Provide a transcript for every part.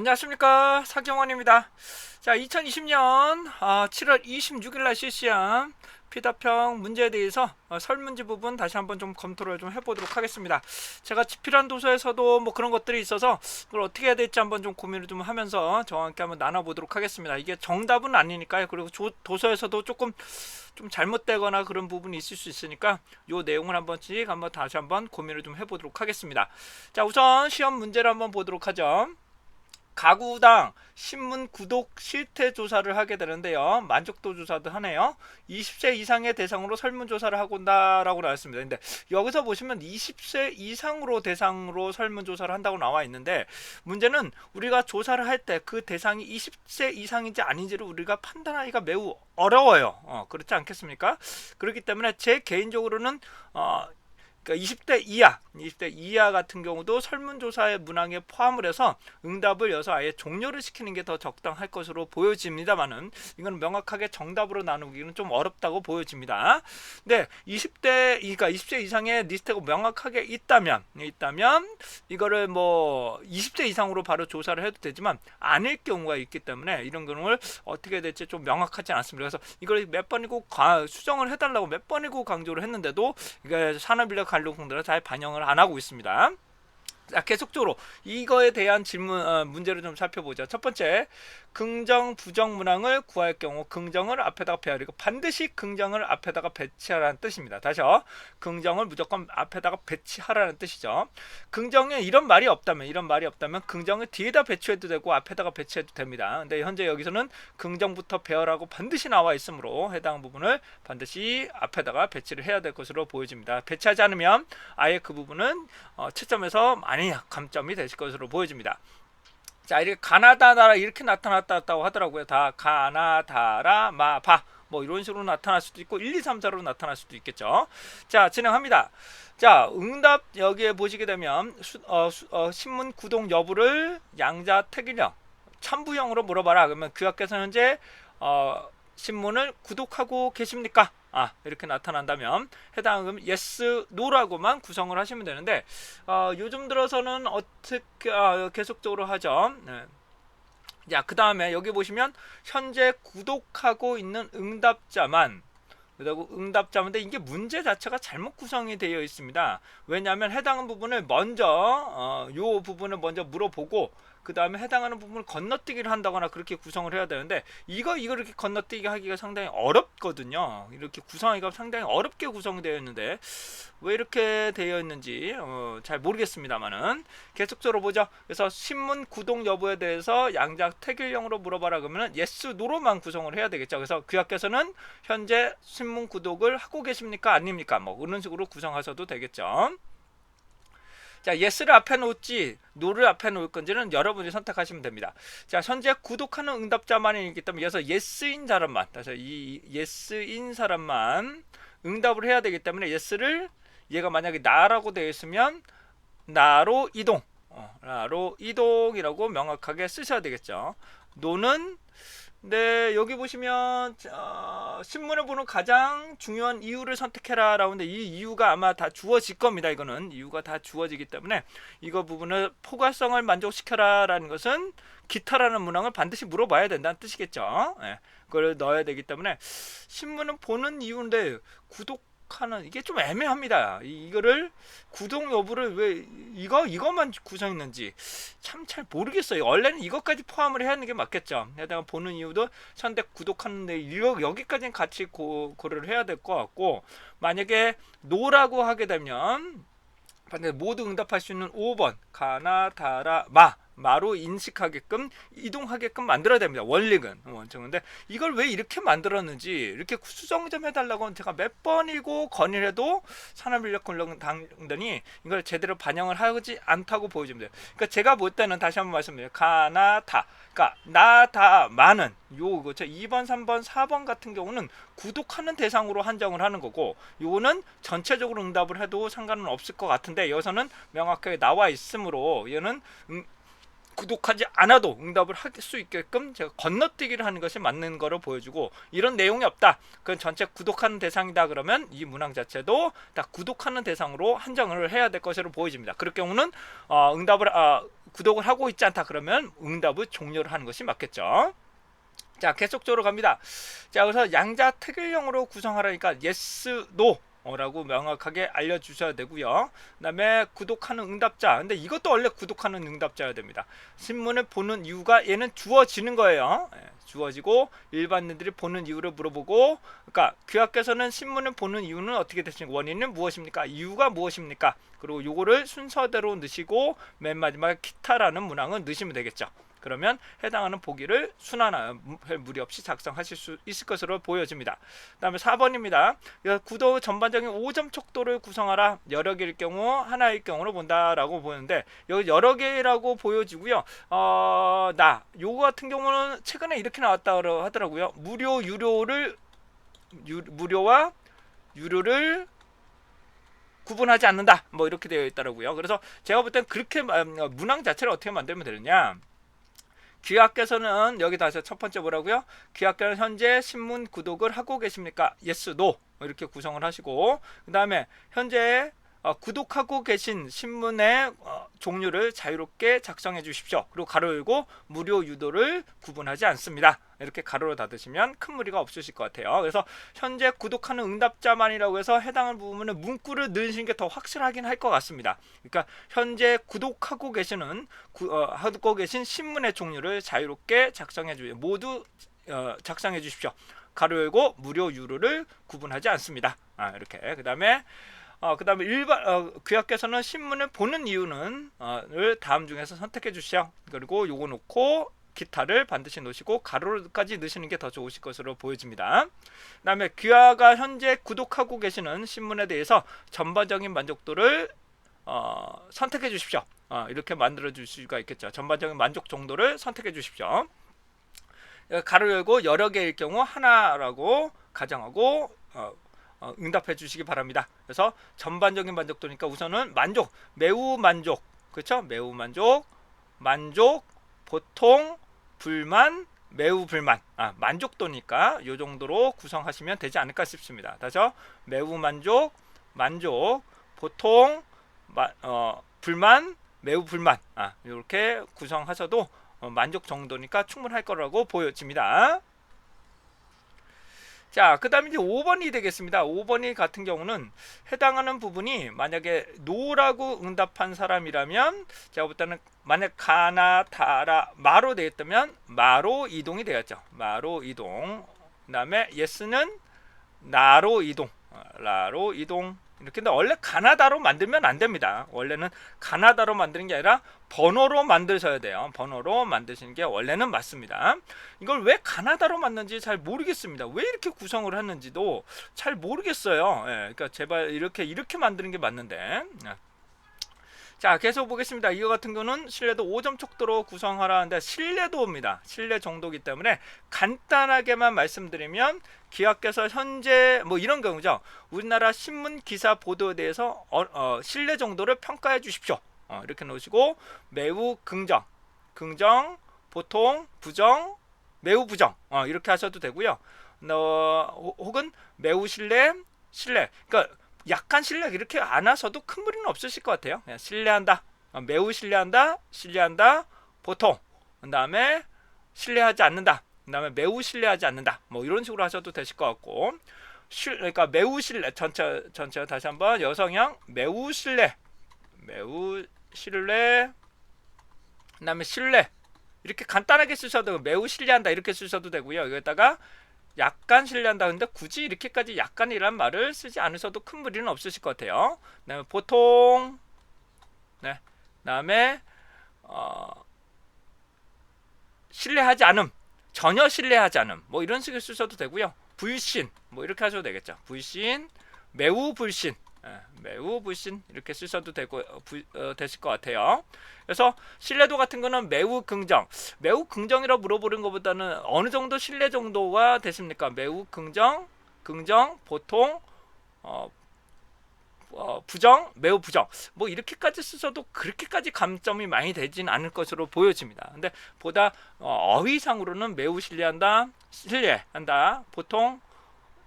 안녕하십니까 사경원입니다. 자 2020년 7월 26일 날 실시한 피다평 문제에 대해서 어, 설문지 부분 다시 한번 좀 검토를 좀 해보도록 하겠습니다. 제가 집필한 도서에서도 뭐 그런 것들이 있어서 그걸 어떻게 해야 될지 한번 좀 고민을 좀 하면서 저와 함께 한번 나눠보도록 하겠습니다. 이게 정답은 아니니까요. 그리고 조- 도서에서도 조금 좀 잘못되거나 그런 부분이 있을 수 있으니까 요 내용을 한 번씩 한번 다시 한번 고민을 좀 해보도록 하겠습니다. 자 우선 시험 문제를 한번 보도록 하죠. 가구당 신문 구독 실태 조사를 하게 되는데요. 만족도 조사도 하네요. 20세 이상의 대상으로 설문 조사를 하고 온다라고 나왔습니다. 근데 여기서 보시면 20세 이상으로 대상으로 설문 조사를 한다고 나와 있는데 문제는 우리가 조사를 할 때 그 대상이 20세 이상인지 아닌지를 우리가 판단하기가 매우 어려워요. 어, 그렇지 않겠습니까? 그렇기 때문에 제 개인적으로는 어, 그러니까 20대 이하, 20대 이하 같은 경우도 설문조사의 문항에 포함을 해서 응답을 여서 아예 종료를 시키는 게 더 적당할 것으로 보여집니다만은 이건 명확하게 정답으로 나누기는 좀 어렵다고 보여집니다. 근데 20대, 그러니까 20세 이상의 리스트가 명확하게 있다면, 있다면 이거를 뭐 20세 이상으로 바로 조사를 해도 되지만 아닐 경우가 있기 때문에 이런 경우를 어떻게 될지 좀 명확하지 않습니다. 그래서 이걸 몇 번이고 가- 수정을 해달라고 몇 번이고 강조를 했는데도 이게 산업인력 관료공들은 잘 반영을 안 하고 있습니다. 자, 계속적으로 이거에 대한 질문 어, 문제를 좀 살펴보죠. 첫 번째, 긍정 부정 문항을 구할 경우 긍정을 앞에다가 배열이고 반드시 긍정을 앞에다가 배치하라는 뜻입니다. 다시요. 긍정을 무조건 앞에다가 배치하라는 뜻이죠. 긍정에 이런 말이 없다면 이런 말이 없다면 긍정을 뒤에다 배치해도 되고 앞에다가 배치해도 됩니다. 근데 현재 여기서는 긍정부터 배열하고 반드시 나와 있으므로 해당 부분을 반드시 앞에다가 배치를 해야 될 것으로 보여집니다. 배치하지 않으면 아예 그 부분은 어, 채점에서 많이 감점이 되실 것으로 보여집니다. 자, 이렇게 가나다 나라 이렇게 나타났다고 하더라고요. 다 가나다라 마바 뭐 이런 식으로 나타날 수도 있고 1, 2, 3, 4로 나타날 수도 있겠죠. 자, 진행합니다. 자, 응답 여기에 보시게 되면 수, 어, 수- 어, 신문 구독 여부를 양자 태기령 참부형으로 물어봐라. 그러면 그 학교에서 현재 어, 신문을 구독하고 계십니까? 아 이렇게 나타난다면 해당은 yes, no라고만 구성을 하시면 되는데 어, 요즘 들어서는 어떻게 아, 계속적으로 하죠. 네. 자, 그 다음에 여기 보시면 현재 구독하고 있는 응답자만 그리고 응답자인데 이게 문제 자체가 잘못 구성이 되어 있습니다. 왜냐하면 해당 부분을 먼저 어, 요 부분을 먼저 물어보고 그 다음에 해당하는 부분을 건너뛰기를 한다거나 그렇게 구성을 해야 되는데 이거 이거 이렇게 건너뛰기 하기가 상당히 어렵거든요. 이렇게 구성하기가 상당히 어렵게 구성되어 있는데 왜 이렇게 되어 있는지 어, 잘 모르겠습니다만은 계속적으로 보죠. 그래서 신문 구독 여부에 대해서 양자 태길형으로 물어봐라 그러면은 yes, no로만 구성을 해야 되겠죠. 그래서 그 학교에서는 현재 신문 구독을 하고 계십니까? 아닙니까? 뭐 그런 식으로 구성하셔도 되겠죠. 자, yes를 앞에 놓을지 no를 앞에 놓을 건지는 여러분이 선택하시면 됩니다. 자, 현재 구독하는 응답자만이 있기 때문에 여기서 yes인 사람만, 다시 이 yes인 사람만 응답을 해야 되기 때문에 yes를 얘가 만약에 나라고 되어 있으면 나로 이동, 어, 나로 이동이라고 명확하게 쓰셔야 되겠죠. 노는 네 여기 보시면 어, 신문을 보는 가장 중요한 이유를 선택해라 라는데 이 이유가 아마 다 주어질 겁니다 이거는. 이유가 다 주어지기 때문에 이거 부분을 포괄성을 만족시켜라 라는 것은 기타라는 문항을 반드시 물어봐야 된다는 뜻이겠죠. 예, 그걸 넣어야 되기 때문에 신문을 보는 이유인데 구독 하는 이게 좀 애매합니다 이- 이거를 구독 여부를 왜 이거 이것만 구성했는지 참 잘 모르겠어요. 원래는 이것까지 포함을 해야 하는 게 맞겠죠. 해당 보는 이유도 현대 구독하는데 이거 여기까지는 같이 고, 고려를 해야 될 것 같고 만약에 노라고 하게 되면 반대 모두 응답할 수 있는 5번 가나다라 마 마로 인식하게끔 이동하게끔 만들어야 됩니다. 원칙은 원칙인데 이걸 왜 이렇게 만들었는지 이렇게 수정 좀 해달라고 제가 몇 번이고 건의를 해도 산업인력권력당단이 이걸 제대로 반영을 하지 않다고 보여집니다. 그러니까 제가 볼 때는 다시 한번 말씀드려요. 가나다. 그러니까 나다 많은 요 그죠 2번, 3번, 4번 같은 경우는 구독하는 대상으로 한정을 하는 거고 요거는 전체적으로 응답을 해도 상관은 없을 것 같은데 여기서는 명확하게 나와 있으므로 얘는 음, 구독하지 않아도 응답을 할 수 있게끔 제가 건너뛰기를 하는 것이 맞는 거를 보여주고 이런 내용이 없다. 그건 전체 구독하는 대상이다 그러면 이 문항 자체도 다 구독하는 대상으로 한정을 해야 될 것으로 보여집니다. 그럴 경우는 어, 응답을 어, 구독을 하고 있지 않다 그러면 응답을 종료를 하는 것이 맞겠죠. 자 계속적으로 갑니다. 자 그래서 양자 태길형으로 구성하라니까 yes, no 라고 명확하게 알려주셔야 되고요. 그 다음에 구독하는 응답자. 근데 이것도 원래 구독하는 응답자여야 됩니다. 신문을 보는 이유가 얘는 주어지는 거예요. 예, 주어지고 일반인들이 보는 이유를 물어보고 그러니까 교학께서는 신문을 보는 이유는 어떻게 되십니까? 원인은 무엇입니까? 이유가 무엇입니까? 그리고 요거를 순서대로 넣으시고 맨 마지막에 기타라는 문항은 넣으시면 되겠죠. 그러면 해당하는 보기를 순환할 무리 없이 작성하실 수 있을 것으로 보여집니다. 그 다음에 4번입니다. 구도 전반적인 5점 척도를 구성하라. 여러 개일 경우 하나일 경우로 본다라고 보는데 여기 여러 개라고 보여지고요. 어, 나 요거 같은 경우는 최근에 이렇게 나왔다 하더라고요. 무료 유료를 유, 무료와 유료를 구분하지 않는다. 뭐 이렇게 되어 있더라고요. 그래서 제가 볼 땐 그렇게 문항 자체를 어떻게 만들면 되느냐? 귀하께서는 여기 다시 첫 번째 뭐라고요? 귀하께는 현재 신문 구독을 하고 계십니까? yes, no 이렇게 구성을 하시고 그 다음에 현재 어, 구독하고 계신 신문의 어, 종류를 자유롭게 작성해 주십시오. 그리고 가로 열고 무료 유도를 구분하지 않습니다. 이렇게 가로로 닫으시면 큰 무리가 없으실 것 같아요. 그래서 현재 구독하는 응답자만이라고 해서 해당하는 부분은 문구를 넣으시는 게 더 확실하긴 할 것 같습니다. 그러니까 현재 구독하고 계시는 구, 어, 하고 계신 신문의 종류를 자유롭게 작성해 주세요. 모두 어, 작성해 주십시오. 가로 열고 무료 유료를 구분하지 않습니다. 아, 이렇게 그 다음에 어, 그 다음에 일반 어, 귀하께서는 신문을 보는 이유는 어, 를 다음 중에서 선택해 주시오. 그리고 요거 놓고 기타를 반드시 놓으시고 가로까지 넣으시는 게 더 좋으실 것으로 보여집니다. 그 다음에 귀하가 현재 구독하고 계시는 신문에 대해서 전반적인 만족도를 어, 선택해 주십시오. 어, 이렇게 만들어 줄 수가 있겠죠. 전반적인 만족 정도를 선택해 주십시오. 가로 열고 여러 개일 경우 하나라고 가정하고 어, 어, 응답해 주시기 바랍니다. 그래서 전반적인 만족도니까 우선은 만족, 매우 만족, 그렇죠? 매우 만족, 만족, 보통, 불만, 매우 불만. 아, 만족도니까 이 정도로 구성하시면 되지 않을까 싶습니다. 다시요. 매우 만족, 만족, 보통, 마, 어, 불만, 매우 불만. 아, 이렇게 구성하셔도 어, 만족 정도니까 충분할 거라고 보여집니다. 자, 그 다음에 이제 5번이 되겠습니다. 5번이 같은 경우는 해당하는 부분이 만약에 노라고 응답한 사람이라면 제가 볼 때는 만약 가나, 다라, 마로 되었다면 마로 이동이 되었죠. 마로 이동. 그 다음에 예스는 나로 이동. 어, 라로 이동. 이렇게 근데 원래 가나다로 만들면 안 됩니다. 원래는 가나다로 만드는 게 아니라 번호로 만드셔야 돼요. 번호로 만드시는 게 원래는 맞습니다. 이걸 왜 가나다로 만든지 잘 모르겠습니다. 왜 이렇게 구성을 했는지도 잘 모르겠어요. 예, 그러니까 제발 이렇게 이렇게 만드는 게 맞는데. 예. 자 계속 보겠습니다. 이거 같은 경우는 신뢰도 5점 척도로 구성하라는데 신뢰도입니다. 신뢰 정도기 때문에 간단하게만 말씀드리면 기하께서 현재 뭐 이런 경우죠. 우리나라 신문 기사 보도에 대해서 어, 어, 신뢰 정도를 평가해 주십시오. 어, 이렇게 놓으시고 매우 긍정, 긍정, 보통, 부정, 매우 부정 어, 이렇게 하셔도 되고요. 어, 혹은 매우 신뢰, 신뢰. 그러니까 약간 신뢰 이렇게 안 하셔도 큰 무리는 없으실 것 같아요. 그냥 신뢰한다, 어, 매우 신뢰한다, 신뢰한다, 보통. 그 다음에 신뢰하지 않는다. 그 다음에 매우 신뢰하지 않는다. 뭐 이런 식으로 하셔도 되실 것 같고. 실, 그러니까 매우 신뢰 전체 전체 다시 한번 여성형 매우 신뢰 매우 신뢰 그 다음에 신뢰 이렇게 간단하게 쓰셔도 매우 신뢰한다 이렇게 쓰셔도 되고요. 여기다가 약간 신뢰한다 근데 굳이 이렇게까지 약간이란 말을 쓰지 않으셔도 큰 무리는 없으실 것 같아요. 그다음에 보통 네. 그다음에 어, 신뢰하지 않음 전혀 신뢰하지 않음 뭐 이런 식으로 쓰셔도 되고요. 불신 뭐 이렇게 하셔도 되겠죠. 불신 매우 불신. 예, 매우 불신 이렇게 쓰셔도 되고 어, 부, 어, 되실 것 같아요. 그래서 신뢰도 같은 거는 매우 긍정, 매우 긍정이라고 물어보는 것보다는 어느 정도 신뢰 정도가 되십니까? 매우 긍정, 긍정, 보통, 어, 어, 부정, 매우 부정. 뭐 이렇게까지 쓰셔도 그렇게까지 감점이 많이 되진 않을 것으로 보여집니다. 근데 보다 어, 어휘상으로는 매우 신뢰한다, 신뢰한다, 보통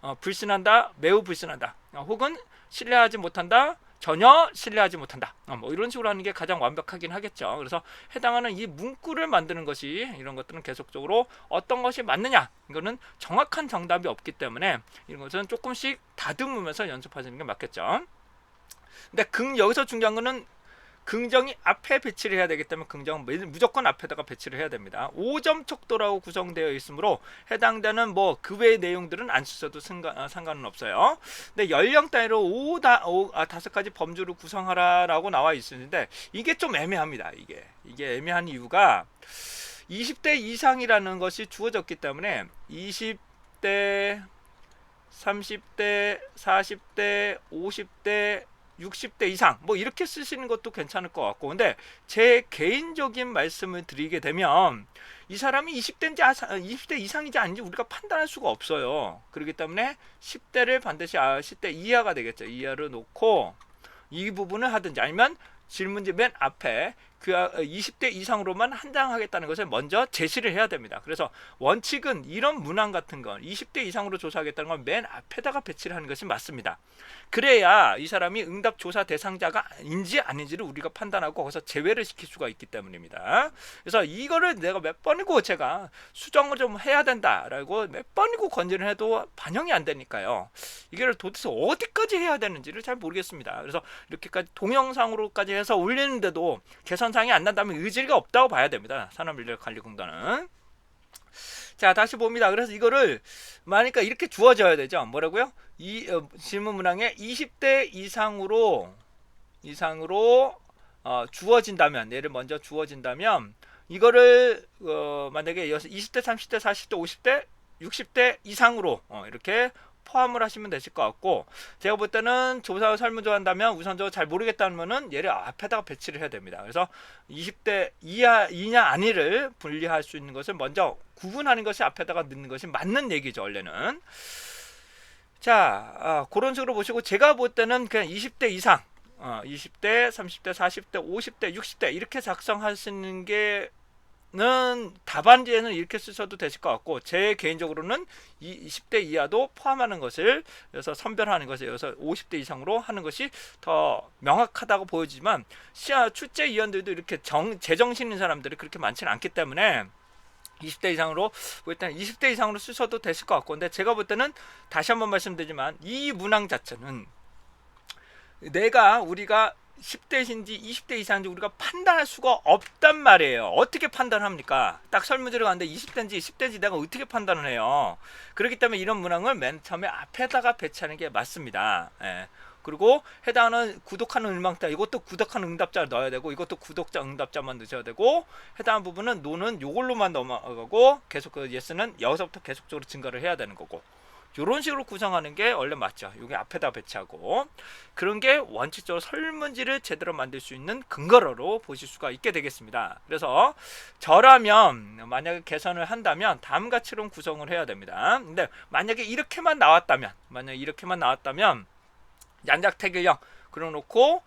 어, 불신한다, 매우 불신한다, 어, 혹은 신뢰하지 못한다, 전혀 신뢰하지 못한다. 어, 뭐 이런 식으로 하는 게 가장 완벽하긴 하겠죠. 그래서 해당하는 이 문구를 만드는 것이 이런 것들은 계속적으로 어떤 것이 맞느냐 이거는 정확한 정답이 없기 때문에 이런 것은 조금씩 다듬으면서 연습하시는 게 맞겠죠. 근데 긍 여기서 중요한 거는 긍정이 앞에 배치를 해야 되기 때문에 긍정은 매- 무조건 앞에다가 배치를 해야 됩니다. 5점 척도라고 구성되어 있으므로 해당되는 뭐 그 외의 내용들은 안 쓰셔도 상관, 어, 상관은 없어요. 근데 연령 단위로 5, 다, 5 아, 다섯 가지 범주를 구성하라라고 나와 있는데 이게 좀 애매합니다. 이게 이게 애매한 이유가 20대 이상이라는 것이 주어졌기 때문에 20대 30대, 40대, 50대, 60대 이상 뭐 이렇게 쓰시는 것도 괜찮을 것 같고 근데 제 개인적인 말씀을 드리게 되면 이 사람이 20대인지 20대 이상인지 아닌지 우리가 판단할 수가 없어요. 그렇기 때문에 10대를 반드시 아 10대 이하가 되겠죠. 이하를 놓고 이 부분을 하든지 아니면 질문지 맨 앞에 그 20대 이상으로만 한장하겠다는 것을 먼저 제시를 해야 됩니다. 그래서 원칙은 이런 문항 같은 건 20대 이상으로 조사하겠다는 건 맨 앞에다가 배치를 하는 것이 맞습니다. 그래야 이 사람이 응답 조사 대상자가인지 아닌지를 우리가 판단하고 거기서 제외를 시킬 수가 있기 때문입니다. 그래서 이거를 내가 몇 번이고 제가 수정을 좀 해야 된다라고 몇 번이고 건의를 해도 반영이 안 되니까요. 이걸 도대체 어디까지 해야 되는지를 잘 모르겠습니다. 그래서 이렇게까지 동영상으로까지 해서 올리는데도 개 선상이 안 난다면 의지가 없다고 봐야 됩니다. 산업인력관리공단은. 자 다시 봅니다. 그래서 이거를 만약에 이렇게 주어져야 되죠. 뭐라고요? 이 어, 질문 문항에 20대 이상으로 이상으로 어, 주어진다면 얘를 먼저 주어진다면 이거를 어, 만약에 20대, 30대, 40대, 50대, 60대 이상으로 어, 이렇게 포함을 하시면 되실 것 같고 제가 볼 때는 조사 설문조 한다면 우선적으로 잘 모르겠다면은 얘를 앞에다가 배치를 해야 됩니다. 그래서 20대 이하 이냐 아니를 분리할 수 있는 것을 먼저 구분하는 것이 앞에다가 넣는 것이 맞는 얘기죠 원래는. 자 아, 그런 식으로 보시고 제가 볼 때는 그냥 20대 이상 어, 20대, 30대, 40대, 50대, 60대 이렇게 작성하시는 게 는 답안지에는 이렇게 쓰셔도 되실 것 같고 제 개인적으로는 이 20대 이하도 포함하는 것을 그래서 선별하는 것을 여기서 50대 이상으로 하는 것이 더 명확하다고 보여지만 시야 출제 위원들도 이렇게 정 제정신인 사람들이 그렇게 많지는 않기 때문에 20대 이상으로 일단 20대 이상으로 쓰셔도 되실 것 같고 근데 제가 볼 때는 다시 한번 말씀드리지만 이 문항 자체는 내가 우리가 10대신지 20대 이상인지 우리가 판단할 수가 없단 말이에요. 어떻게 판단합니까? 딱 설문지를 가는데 20대인지 10대인지 내가 어떻게 판단을 해요? 그렇기 때문에 이런 문항을 맨 처음에 앞에다가 배치하는 게 맞습니다. 예. 그리고 해당하는 구독하는 음악자 이것도 구독하는 응답자를 넣어야 되고 이것도 구독자 응답자만 넣으셔야 되고 해당하는 부분은 노는 요걸로만 넘어가고 계속 그 예스는 여기서부터 계속적으로 증가를 해야 되는 거고 이런 식으로 구성하는 게 원래 맞죠. 여기 앞에다 배치하고 그런 게 원칙적으로 설문지를 제대로 만들 수 있는 근거로 보실 수가 있게 되겠습니다. 그래서 저라면 만약에 개선을 한다면 다음 가치로 구성을 해야 됩니다. 근데 만약에 이렇게만 나왔다면 만약에 이렇게만 나왔다면 양작태길형 그려놓고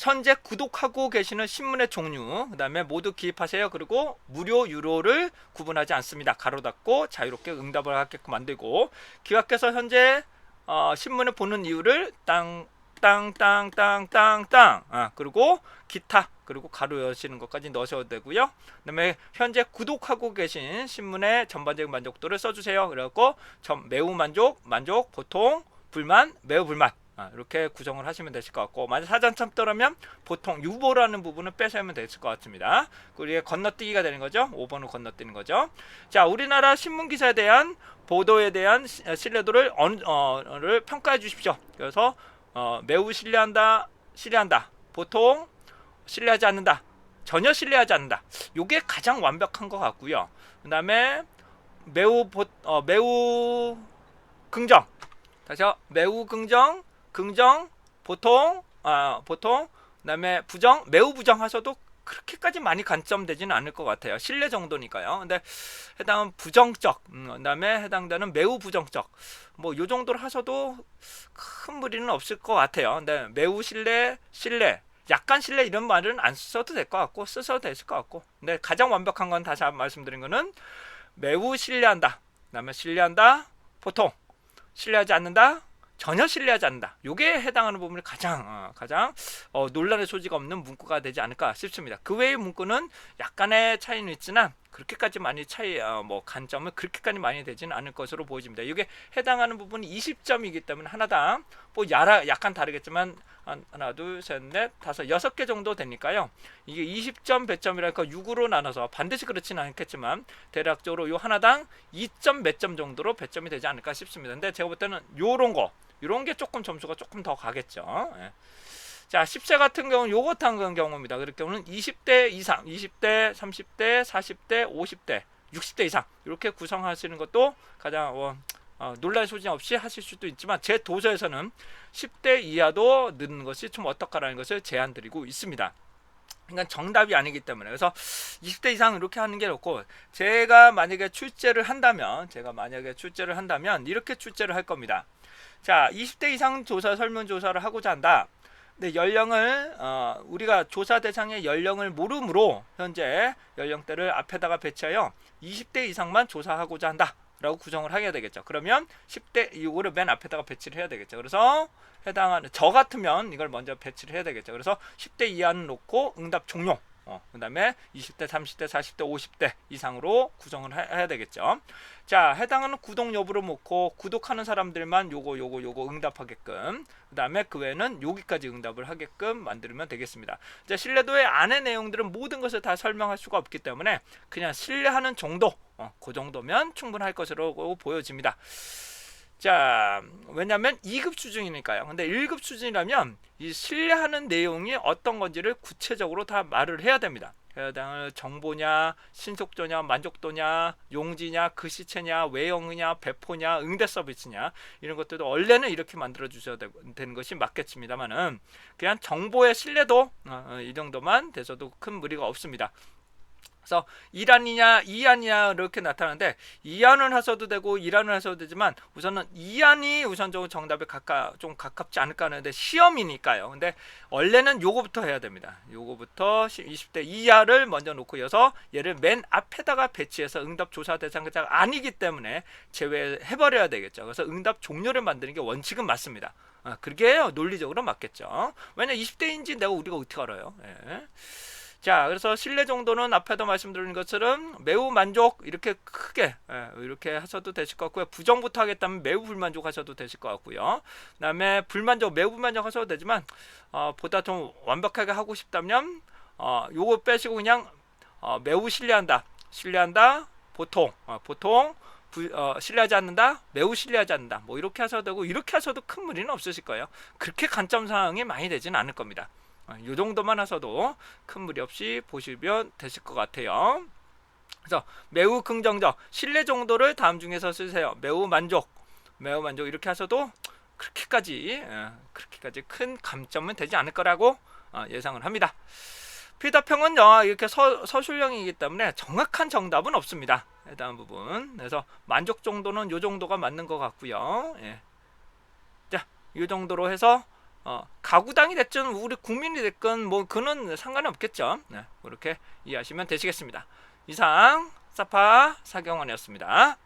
현재 구독하고 계시는 신문의 종류 그 다음에 모두 기입하세요. 그리고 무료 유료를 구분하지 않습니다. 가로 닫고 자유롭게 응답을 하게끔 만들고 기각해서 현재 어, 신문을 보는 이유를 땅 땅땅땅땅땅 아, 그리고 기타 그리고 가로 여시는 것까지 넣으셔도 되고요. 그다음에 현재 구독하고 계신 신문의 전반적인 만족도를 써주세요. 그래갖고 전 매우 만족 만족 보통 불만 매우 불만 아, 이렇게 구성을 하시면 되실 것 같고 만약 사전 첨부라면 보통 유보라는 부분을 빼셔면 되실 것 같습니다. 이게 건너뛰기가 되는 거죠. 5번을 건너뛰는 거죠. 자, 우리나라 신문 기사에 대한 보도에 대한 시- 신뢰도를 어를 평가해 주십시오. 그래서 어, 매우 신뢰한다, 신뢰한다. 보통 신뢰하지 않는다. 전혀 신뢰하지 않는다. 요게 가장 완벽한 것 같고요. 그다음에 매우 보, 어, 매우 긍정. 다시요. 매우 긍정, 긍정, 보통, 아, 보통, 그다음에 부정, 매우 부정 하셔도 그렇게까지 많이 간점되지는 않을 것 같아요. 신뢰 정도니까요. 근데 해당은 부정적, 음, 그다음에 해당되는 매우 부정적, 뭐 요 정도로 하셔도 큰 무리는 없을 것 같아요. 근데 매우 신뢰, 신뢰, 약간 신뢰 이런 말은 안 써도 될 것 같고 쓰셔도 되실 것 같고. 근데 가장 완벽한 건 다시 한번 말씀드린 거는 매우 신뢰한다. 그다음에 신뢰한다. 보통 신뢰하지 않는다. 전혀 신뢰하지 않는다. 요게 해당하는 부분이 가장 어, 가장 어, 논란의 소지가 없는 문구가 되지 않을까 싶습니다. 그 외의 문구는 약간의 차이는 있지만 그렇게까지 많이 차이 어, 뭐 간점은 그렇게까지 많이 되지는 않을 것으로 보여집니다. 이게 해당하는 부분이 20점이기 때문에 하나당 뭐 야라 약간 다르겠지만 한- 하나 둘셋넷 다섯 여섯 개 정도 되니까요. 이게 20점 배점이라니까 6으로 나눠서 반드시 그렇지는 않겠지만 대략적으로 요 하나당 2점 몇 점 정도로 배점이 되지 않을까 싶습니다. 근데 제가 볼 때는 요런 거 요런 게 조금 점수가 조금 더 가겠죠. 예. 자, 10세 같은 경우는 요거 같은 경우입니다. 그럴 경우는 20대 이상, 20대, 30대, 40대, 50대, 60대 이상 이렇게 구성하시는 것도 가장 어, 어, 논란의 소지 없이 하실 수도 있지만 제 도서에서는 10대 이하도 넣는 것이 좀 어떨까라는 것을 제안 드리고 있습니다. 그러니까 정답이 아니기 때문에 그래서 20대 이상 이렇게 하는 게 좋고 제가 만약에 출제를 한다면 제가 만약에 출제를 한다면 이렇게 출제를 할 겁니다. 자, 20대 이상 조사 설문 조사를 하고자 한다. 근데 연령을 어, 우리가 조사 대상의 연령을 모름으로 현재 연령대를 앞에다가 배치하여 20대 이상만 조사하고자 한다 라고 구성을 하게 되겠죠. 그러면 10대 이거를 맨 앞에다가 배치를 해야 되겠죠. 그래서 해당하는 저 같으면 이걸 먼저 배치를 해야 되겠죠. 그래서 10대 이하는 놓고 응답 종료. 어, 그 다음에 20대, 30대, 40대, 50대 이상으로 구성을 해, 야 되겠죠. 자, 해당하는 구독 여부를 놓고 구독하는 사람들만 요거 요거 요거 응답하게끔 그 다음에 그 외에는 여기까지 응답을 하게끔 만들면 되겠습니다. 자, 신뢰도의 안의 내용들은 모든 것을 다 설명할 수가 없기 때문에 그냥 신뢰하는 정도, 어, 그 정도면 충분할 것으로 보여집니다. 자, 왜냐하면 2급 수준이니까요. 근데 1급 수준이라면 이 신뢰하는 내용이 어떤 건지를 구체적으로 다 말을 해야 됩니다. 해당을 정보냐, 신속도냐, 만족도냐, 용지냐, 글씨체냐, 외형이냐, 배포냐, 응대 서비스냐 이런 것들도 원래는 이렇게 만들어 주셔야 되- 되는 것이 맞겠습니다만은 그냥 정보의 신뢰도 어, 어, 이 정도만 돼서도 큰 무리가 없습니다. 그래서 이안이냐 이안이냐 이렇게 나타나는데 이안을 하셔도 되고 이안을 하셔도 되지만 우선은 이안이 우선적으로 정답에 가까 좀 가깝지 않을까 하는데 시험이니까요. 근데 원래는 요거부터 해야 됩니다. 요거부터 20대 이하를 먼저 놓고 이어서 얘를 맨 앞에다가 배치해서 응답 조사 대상자가 아니기 때문에 제외해 버려야 되겠죠. 그래서 응답 종료를 만드는 게 원칙은 맞습니다. 아, 그게 논리적으로 맞겠죠. 왜냐 20대인지 내가 우리가 어떻게 알아요? 예. 자, 그래서 신뢰 정도는 앞에도 말씀드린 것처럼 매우 만족 이렇게 크게 예, 이렇게 하셔도 되실 것 같고요. 부정부터 하겠다면 매우 불만족 하셔도 되실 것 같고요. 그다음에 불만족, 매우 불만족 하셔도 되지만 어, 보다 좀 완벽하게 하고 싶다면 어, 요거 빼시고 그냥 어, 매우 신뢰한다, 신뢰한다, 보통, 어, 보통 부, 어, 신뢰하지 않는다, 매우 신뢰하지 않는다. 뭐 이렇게 하셔도 되고 이렇게 하셔도 큰 무리는 없으실 거예요. 그렇게 관점 사항이 많이 되지는 않을 겁니다. 어, 이 정도만 하셔도 큰 무리 없이 보시면 되실 것 같아요. 그래서 매우 긍정적, 신뢰 정도를 다음 중에서 쓰세요. 매우 만족, 매우 만족 이렇게 하셔도 그렇게까지 어, 그렇게까지 큰 감점은 되지 않을 거라고 어, 예상을 합니다. 피더평은 어, 이렇게 서, 서술형이기 때문에 정확한 정답은 없습니다. 해당 부분. 그래서 만족 정도는 요 정도가 맞는 것 같고요. 예. 자, 이 정도로 해서 어, 가구당이 됐든 우리 국민이 됐건 뭐 그는 상관이 없겠죠. 네, 그렇게 이해하시면 되시겠습니다. 이상 사파 사경원이었습니다.